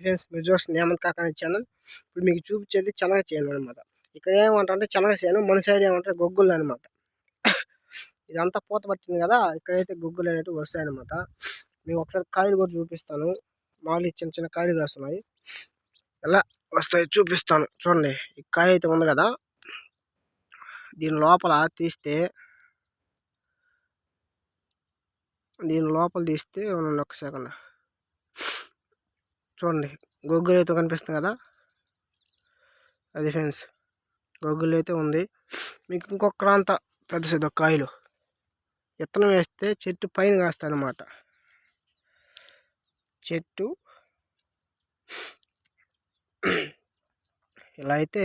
Friends మీరు చూస్తుంది ఏమంత కాకనే ఛానల్ ఇప్పుడు మీకు చూపించేది చెనగ చేయను అనమాట ఇక్కడ ఏమంటారంటే చెనగ చేయను మన సైడ్ ఏమంటారు గొగ్గులు అనమాట ఇదంతా పూత పట్టింది కదా ఇక్కడైతే గొగ్గులు అనేవి వస్తాయన్నమాట మీకు ఒకసారి కాయలు కూడా చూపిస్తాను. మామూలు చిన్న చిన్న కాయలు కాస్తున్నాయి. ఎలా వస్తాయి చూపిస్తాను. చూడండి ఈ కాయ అయితే ఉంది కదా. దీని లోపల తీస్తే దీని లోపల తీస్తే ఉండండి ఒక సెకండ్ చూడండి. గొగ్గులు అయితే కనిపిస్తుంది కదా? అది ఫ్రెండ్స్ గొగ్గులు అయితే ఉంది. మీకు ఇంకొక అంత పెద్ద పెద్ద కాయలు. విత్తనం వేస్తే చెట్టు పైన కాస్తాయి అన్నమాట. చెట్టు ఇలా అయితే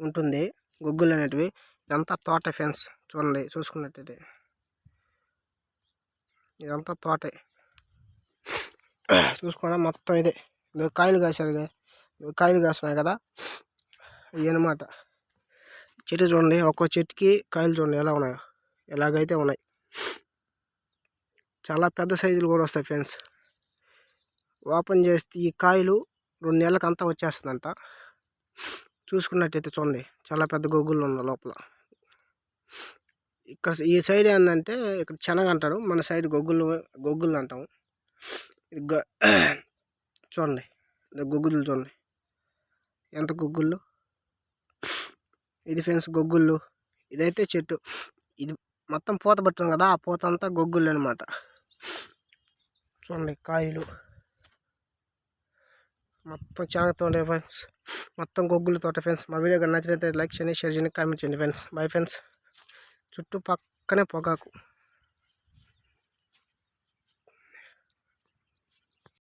ఉంటుంది గొగ్గులు అనేటివి. ఇదంతా తోట ఫెన్స్ చూడండి చూసుకున్నట్టయితే. ఇదంతా తోటే. చూసుకోండి మొత్తం ఇదే. కాయలు కాసారు కాయలు కాస్తున్నాయి కదా. ఇవన్నమాట చెట్టు చూడండి. ఒక్కో చెట్టుకి కాయలు చూడండి ఎలా ఉన్నాయో. ఎలాగైతే ఉన్నాయి. చాలా పెద్ద సైజులు కూడా వస్తాయి ఫ్రెండ్స్. ఓపెన్ చేస్తే ఈ కాయలు రెండు నెలలకు అంతా వచ్చేస్తుందంట. చూసుకున్నట్టయితే చూడండి. చాలా పెద్ద గొగ్గులు ఉన్నాయి లోపల. ఇక్కడ ఈ సైడ్ ఏంటంటే ఇక్కడ శనగ అంటారు. మన సైడ్ గొగ్గులు గొగ్గులు అంటాము. చూడండి. గొగ్గులు చూడండి. ఎంత గొగ్గుళ్ళు ఇది ఫ్రెండ్స్ గొగ్గుళ్ళు ఇదైతే చెట్టు. ఇది మొత్తం పూత పట్టింది కదా ఆ పూత అంతా గొగ్గులు అనమాట చూడండి కాయలు. మొత్తం చాలా తోట ఫ్రెండ్స్. మొత్తం గొగ్గులు తోట ఫ్రెండ్స్. మా వీడియో నచ్చినట్లయితే లైక్ చేయండి షేర్ చేయండి కామెంట్ చేయండి ఫ్రెండ్స్. Bye friends. చుట్టూ పక్కనే పొగాకు.